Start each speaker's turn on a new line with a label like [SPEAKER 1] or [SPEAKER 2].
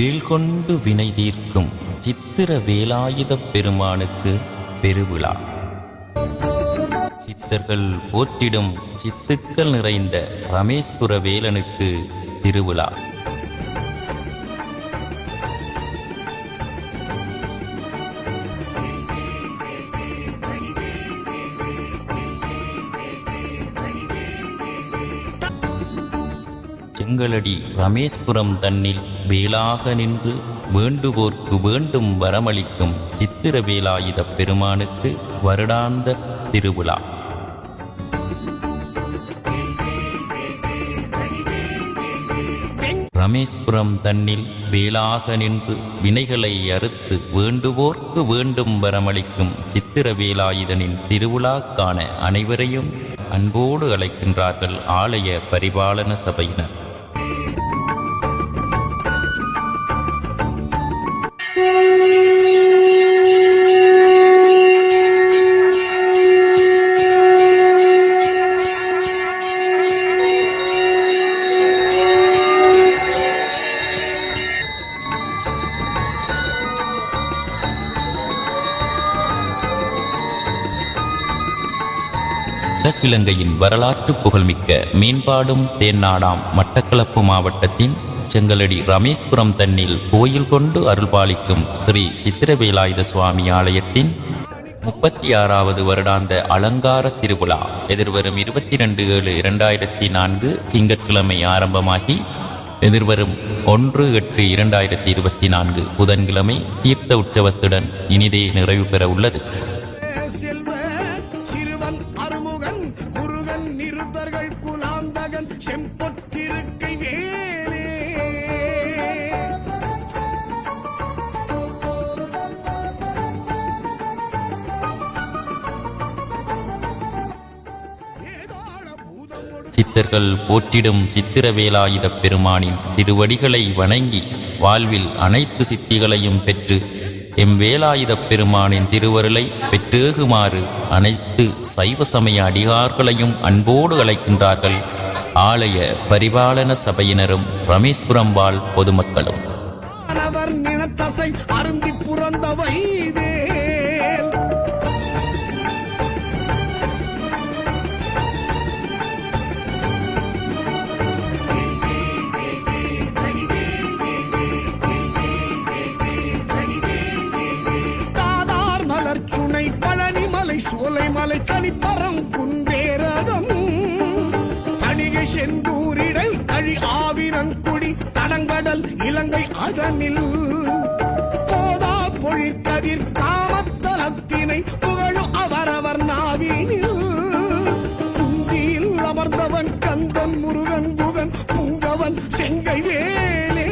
[SPEAKER 1] வேல் கொண்டு வினை தீர்க்கும் சித்திர வேலாயுதப் பெருமானுக்கு பெருவிழா. சித்தர்கள் போற்றிடும் சித்துக்கள் நிறைந்த ரமேஸ்புர வேலனுக்கு திருவிழா. செங்கலடி ரமேஸ்புரம் தன்னில் வேலாக நின்று வேண்டுவோர்க்கு வேண்டும் வரமளிக்கும் சித்திர வேலாயுதப் பெருமானுக்கு வருடாந்த திருவிழா. ரமேஸ்புரம் தன்னில் வேலாக நின்று வினைகளை அறுத்து வேண்டுவோர்க்கு வேண்டும் வரமளிக்கும் சித்திர வேலாயுதனின் திருவிழா காண அனைவரையும் அன்போடு அழைக்கின்றார்கள் ஆலய பரிபாலன சபையினர். வடக்கிழங்கையின் வரலாற்று புகழ்மிக்க மீன்பாடும் தேன்னாடாம் மட்டக்களப்பு மாவட்டத்தின் செங்கலடி ரமேஸ்புரம் தன்னில் கோயில் கொண்டு அருள்பாலிக்கும் ஸ்ரீ சித்திரவேலாயுத சுவாமி ஆலயத்தின் முப்பத்தி ஆறாவது வருடாந்த அலங்கார திருவிழா எதிர்வரும் இருபத்தி ரெண்டு ஏழு இரண்டாயிரத்தி நான்கு திங்கட்கிழமை ஆரம்பமாகி எதிர்வரும் ஒன்று எட்டு இரண்டாயிரத்தி இருபத்தி நான்கு புதன்கிழமை தீர்த்த உற்சவத்துடன் இனிதே நிறைவு பெற உள்ளது.
[SPEAKER 2] வேலே
[SPEAKER 1] சித்தர்கள் போற்றிடும் சித்திரவேலாயுத பெருமானின் திருவடிகளை வணங்கி வாழ்வில் அனைத்து சித்திகளையும் பெற்று எம் வேலாயுதப் பெருமானின் திருவருளை பெற்றேகுமாறு அனைத்து சைவ சமய அடிகார்களையும் அன்போடு அழைக்கின்றார்கள். ஆலய பரிபாலன சபையினரும் ரமேஷ்புரம்பாள் பொதுமக்களும்.
[SPEAKER 2] நினத்தசை அருந்தி புறந்தவை சோலை ஆவினன்குடி தடங்கடல் இலங்கை அதனில் போதா பொழிற்கதிர் காமத்தலத்தினை புகழும் அவரவர் நாவினில். குந்தியில் அமர்ந்தவன் கந்தன் முருகன் புகன் புங்கவன் செங்கை வேலே.